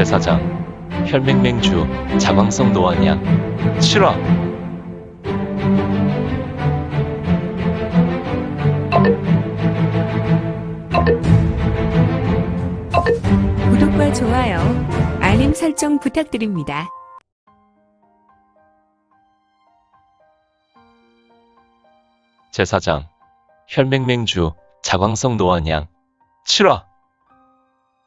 제사장 혈맹맹주 자광성 노안양. 7화 구독과 좋아요, 알림 설정 부탁드립니다. 제사장 혈맹맹주 자광성 노안양. 7화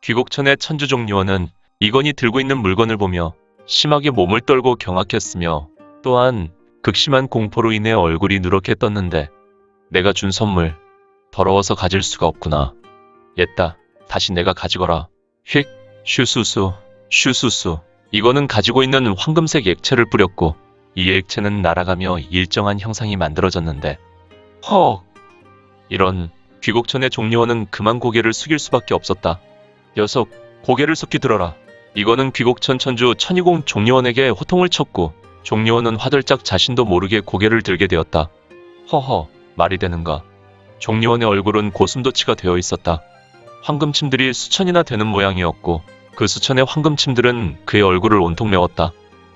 귀곡천의 천주종료원은 이건이 들고 있는 물건을 보며 심하게 몸을 떨고 경악했으며 또한 극심한 공포로 인해 얼굴이 누렇게 떴는데 내가 준 선물 더러워서 가질 수가 없구나. 옛다 다시 내가 가지거라. 휙 슈수수 슈수수 이거는 가지고 있는 황금색 액체를 뿌렸고 이 액체는 날아가며 일정한 형상이 만들어졌는데 헉 이런 귀곡천의 종료원은 그만 고개를 숙일 수밖에 없었다. 녀석 고개를 숙기 들어라. 이거는 귀곡천 천주 천이공 종료원에게 호통을 쳤고 종료원은 화들짝 자신도 모르게 고개를 들게 되었다. 허허 말이 되는가. 종료원의 얼굴은 고슴도치가 되어 있었다. 황금침들이 수천이나 되는 모양이었고 그 수천의 황금침들은 그의 얼굴을 온통 메웠다.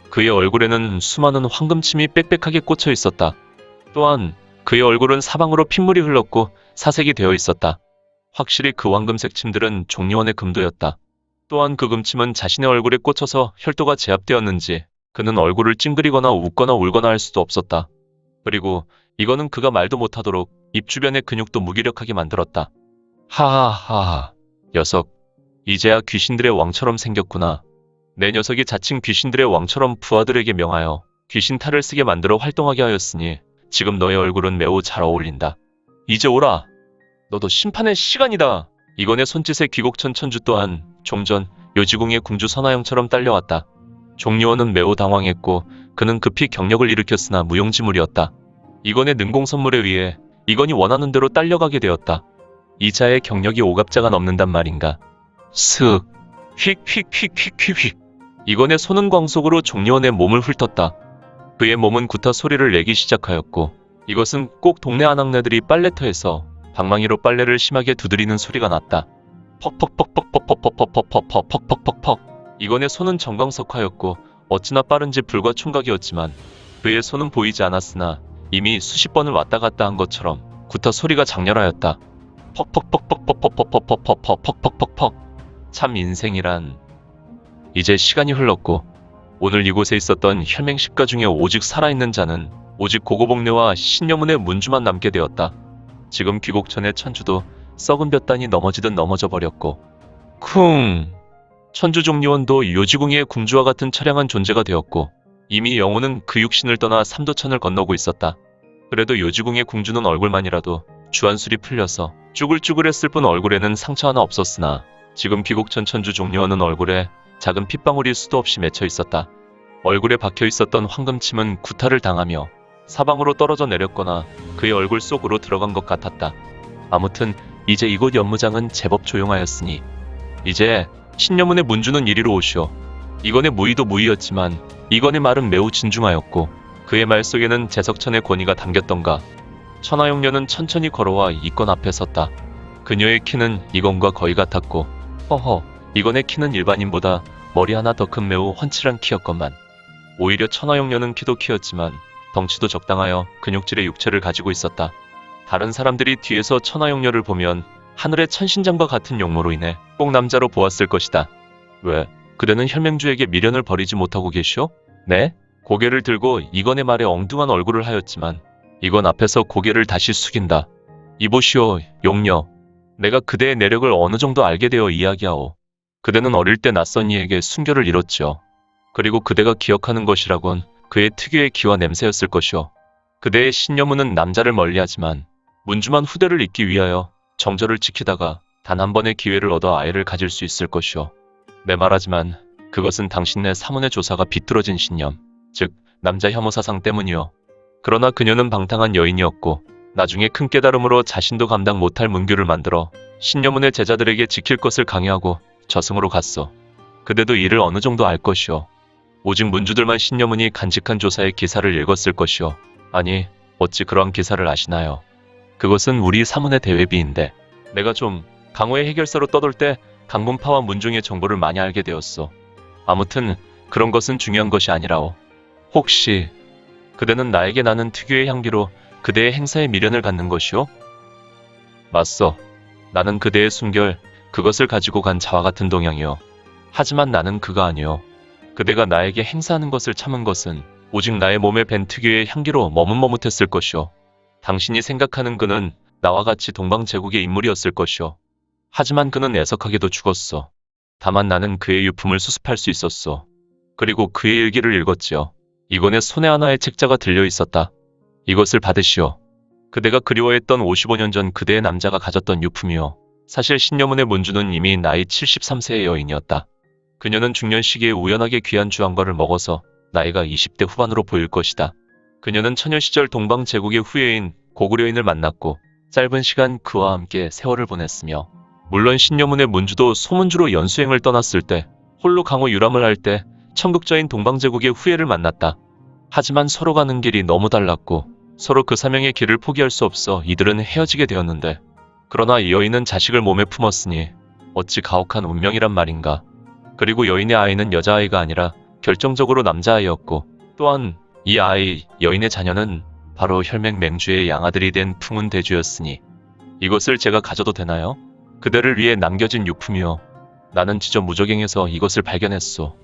그의 얼굴에는 수많은 황금침이 빽빽하게 꽂혀 있었다. 또한 그의 얼굴은 사방으로 핏물이 흘렀고 사색이 되어 있었다. 확실히 그 황금색 침들은 종려원의 금도였다. 또한 그 금침은 자신의 얼굴에 꽂혀서 혈도가 제압되었는지 그는 얼굴을 찡그리거나 웃거나 울거나 할 수도 없었다. 그리고 이거는 그가 말도 못하도록 입 주변의 근육도 무기력하게 만들었다. 하하하하. 녀석, 이제야 귀신들의 왕처럼 생겼구나. 내 녀석이 자칭 귀신들의 왕처럼 부하들에게 명하여 귀신 탈을 쓰게 만들어 활동하게 하였으니 지금 너의 얼굴은 매우 잘 어울린다. 이제 오라. 너도 심판의 시간이다. 이건의 손짓에 귀곡천 천주 또한 좀 전 요지궁의 궁주 선화영처럼 딸려왔다. 종료원은 매우 당황했고 그는 급히 경력을 일으켰으나 무용지물이었다. 이건의 능공 선물에 의해 이건이 원하는 대로 딸려가게 되었다. 이자의 경력이 오갑자가 넘는단 말인가. 슥, 휙 휙 휙 휙 휙 휙. 이건의 손은 광속으로 종료원의 몸을 훑었다. 그의 몸은 구타 소리를 내기 시작하였고 이것은 꼭 동네 아낙네들이 빨래터에서 방망이로 빨래를 심하게 두드리는 소리가 났다. 퍽퍽퍽퍽퍽퍽퍽퍽퍽퍽퍽퍽퍽 이건의 손은 정광석화였고 어찌나 빠른지 불과 총각이었지만 그의 손은 보이지 않았으나 이미 수십 번을 왔다 갔다 한 것처럼 구타 소리가 장렬하였다. 퍽퍽퍽퍽퍽퍽퍽퍽퍽퍽퍽퍽퍽 참 인생이란 이제 시간이 흘렀고 오늘 이곳에 있었던 혈맹십가 중에 오직 살아있는 자는 오직 고고복례와 신녀문의 문주만 남게 되었다. 지금 귀곡천의 천주도 썩은 볕단이 넘어지듯 넘어져 버렸고 쿵 천주 종리원도 요지궁의 궁주와 같은 처량한 존재가 되었고 이미 영혼은 그 육신을 떠나 삼도천을 건너고 있었다. 그래도 요지궁의 궁주는 얼굴만이라도 주한술이 풀려서 쭈글쭈글했을 뿐 얼굴에는 상처 하나 없었으나 지금 귀곡천 천주 종리원은 얼굴에 작은 핏방울이 수도 없이 맺혀 있었다. 얼굴에 박혀 있었던 황금침은 구타를 당하며 사방으로 떨어져 내렸거나 그의 얼굴 속으로 들어간 것 같았다. 아무튼 이제 이곳 연무장은 제법 조용하였으니 이제 신녀문의 문주는 이리로 오시오. 이건의 무의도 무의였지만 이건의 말은 매우 진중하였고 그의 말 속에는 재석천의 권위가 담겼던가. 천하용녀는 천천히 걸어와 이건 앞에 섰다. 그녀의 키는 이건과 거의 같았고 허허 이건의 키는 일반인보다 머리 하나 더 큰 매우 훤칠한 키였건만 오히려 천하용녀는 키도 키였지만 덩치도 적당하여 근육질의 육체를 가지고 있었다. 다른 사람들이 뒤에서 천하용녀를 보면 하늘의 천신장과 같은 용모로 인해 꼭 남자로 보았을 것이다. 왜? 그대는 혈맹주에게 미련을 버리지 못하고 계시오? 네? 고개를 들고 이건의 말에 엉뚱한 얼굴을 하였지만 이건 앞에서 고개를 다시 숙인다. 이보시오, 용녀. 내가 그대의 내력을 어느 정도 알게 되어 이야기하오. 그대는 어릴 때 낯선 이에게 순결을 잃었지요. 그리고 그대가 기억하는 것이라곤 그의 특유의 기와 냄새였을 것이오. 그대의 신녀문은 남자를 멀리하지만 문주만 후대를 잇기 위하여 정절을 지키다가 단 한 번의 기회를 얻어 아이를 가질 수 있을 것이오. 내 말하지만 그것은 당신네 사문의 조사가 비뚤어진 신념, 즉 남자 혐오 사상 때문이오. 그러나 그녀는 방탕한 여인이었고 나중에 큰 깨달음으로 자신도 감당 못할 문규를 만들어 신녀문의 제자들에게 지킬 것을 강요하고 저승으로 갔어. 그대도 이를 어느 정도 알 것이오. 오직 문주들만 신녀문이 간직한 조사의 기사를 읽었을 것이오. 아니, 어찌 그러한 기사를 아시나요? 그것은 우리 사문의 대회비인데 내가 좀 강호의 해결사로 떠돌 때 강문파와 문중의 정보를 많이 알게 되었어. 아무튼 그런 것은 중요한 것이 아니라오. 혹시 그대는 나에게 나는 특유의 향기로 그대의 행사에 미련을 갖는 것이오? 맞소. 나는 그대의 순결, 그것을 가지고 간 자와 같은 동양이오. 하지만 나는 그가 아니오. 그대가 나에게 행사하는 것을 참은 것은 오직 나의 몸에 밴 특유의 향기로 머뭇머뭇했을 것이오. 당신이 생각하는 그는 나와 같이 동방제국의 인물이었을 것이오. 하지만 그는 애석하게도 죽었어. 다만 나는 그의 유품을 수습할 수 있었어. 그리고 그의 일기를 읽었지요. 이건의 손에 하나의 책자가 들려 있었다. 이것을 받으시오. 그대가 그리워했던 55년 전 그대의 남자가 가졌던 유품이요. 사실 신녀문의 문주는 이미 나이 73세의 여인이었다. 그녀는 중년 시기에 우연하게 귀한 주황과를 먹어서 나이가 20대 후반으로 보일 것이다. 그녀는 처녀 시절 동방 제국의 후예인 고구려인을 만났고 짧은 시간 그와 함께 세월을 보냈으며 물론 신녀문의 문주도 소문주로 연수행을 떠났을 때 홀로 강호 유람을 할 때 청국자인 동방제국의 후예를 만났다. 하지만 서로 가는 길이 너무 달랐고 서로 그 사명의 길을 포기할 수 없어 이들은 헤어지게 되었는데 그러나 이 여인은 자식을 몸에 품었으니 어찌 가혹한 운명이란 말인가. 그리고 여인의 아이는 여자아이가 아니라 결정적으로 남자아이였고 또한 이 아이 여인의 자녀는 바로 혈맹 맹주의 양아들이 된 풍운 대주였으니 이것을 제가 가져도 되나요? 그대를 위해 남겨진 유품이요. 나는 지저 무적행에서 이것을 발견했소.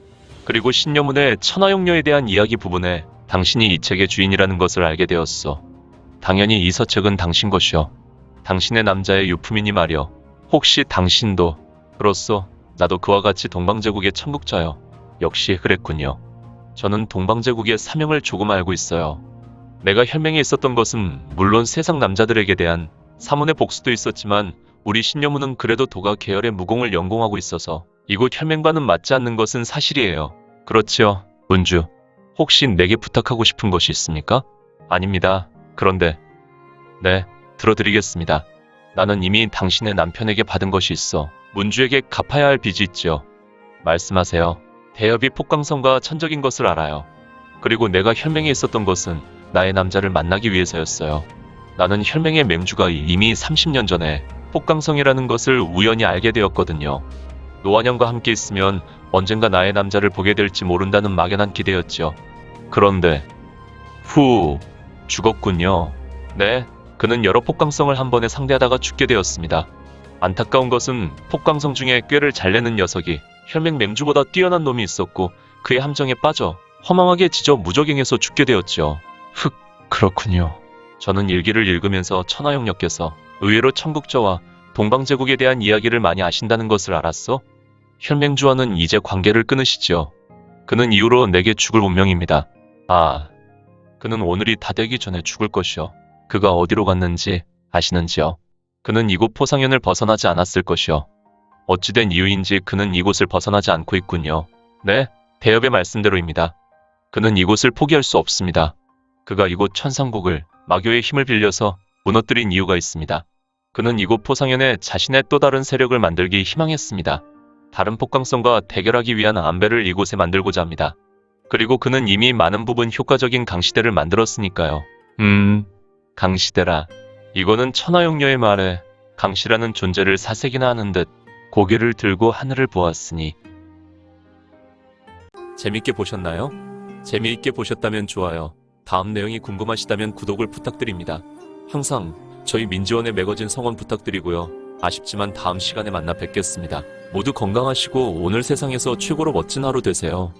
그리고 신녀문의 천하용녀에 대한 이야기 부분에 당신이 이 책의 주인이라는 것을 알게 되었소. 당연히 이 서책은 당신 것이요. 당신의 남자의 유품이니 말이요. 혹시 당신도 그렇소. 나도 그와 같이 동방제국의 청국자요. 역시 그랬군요. 저는 동방제국의 사명을 조금 알고 있어요. 내가 혈맹에 있었던 것은 물론 세상 남자들에게 대한 사문의 복수도 있었지만 우리 신녀문은 그래도 도가 계열의 무공을 연공하고 있어서 이곳 혈맹과는 맞지 않는 것은 사실이에요. 그렇지요, 문주. 혹시 내게 부탁하고 싶은 것이 있습니까? 아닙니다. 그런데 네, 들어드리겠습니다. 나는 이미 당신의 남편에게 받은 것이 있어 문주에게 갚아야 할 빚이 있지요. 말씀하세요. 대엽이 폭강성과 천적인 것을 알아요. 그리고 내가 혈맹에 있었던 것은 나의 남자를 만나기 위해서였어요. 나는 혈맹의 맹주가 이미 30년 전에 폭강성이라는 것을 우연히 알게 되었거든요. 노안영과 함께 있으면 언젠가 나의 남자를 보게 될지 모른다는 막연한 기대였죠. 그런데 후 죽었군요. 네, 그는 여러 폭강성을 한 번에 상대하다가 죽게 되었습니다. 안타까운 것은 폭강성 중에 꾀를 잘 내는 녀석이 혈맹 맹주보다 뛰어난 놈이 있었고 그의 함정에 빠져 허망하게 지저 무적행에서 죽게 되었죠. 흑, 그렇군요. 저는 일기를 읽으면서 천하용녀께서 의외로 청국저와 동방제국에 대한 이야기를 많이 아신다는 것을 알았어. 혈맹주와는 이제 관계를 끊으시죠. 그는 이후로 내게 죽을 운명입니다. 아, 그는 오늘이 다 되기 전에 죽을 것이요. 그가 어디로 갔는지 아시는지요? 그는 이곳 포상현을 벗어나지 않았을 것이요. 어찌된 이유인지 그는 이곳을 벗어나지 않고 있군요. 네, 대엽의 말씀대로입니다. 그는 이곳을 포기할 수 없습니다. 그가 이곳 천상국을 마교의 힘을 빌려서 무너뜨린 이유가 있습니다. 그는 이곳 포상현에 자신의 또 다른 세력을 만들기 희망했습니다. 다른 폭강성과 대결하기 위한 안배를 이곳에 만들고자 합니다. 그리고 그는 이미 많은 부분 효과적인 강시대를 만들었으니까요. 음, 강시대라. 이거는 천하용녀의 말에 강시라는 존재를 사색이나 하는 듯 고개를 들고 하늘을 보았으니. 재밌게 보셨나요? 재미있게 보셨다면 좋아요. 다음 내용이 궁금하시다면 구독을 부탁드립니다. 항상 저희 민지원의 매거진 성원 부탁드리고요. 아쉽지만 다음 시간에 만나 뵙겠습니다. 모두 건강하시고 오늘 세상에서 최고로 멋진 하루 되세요.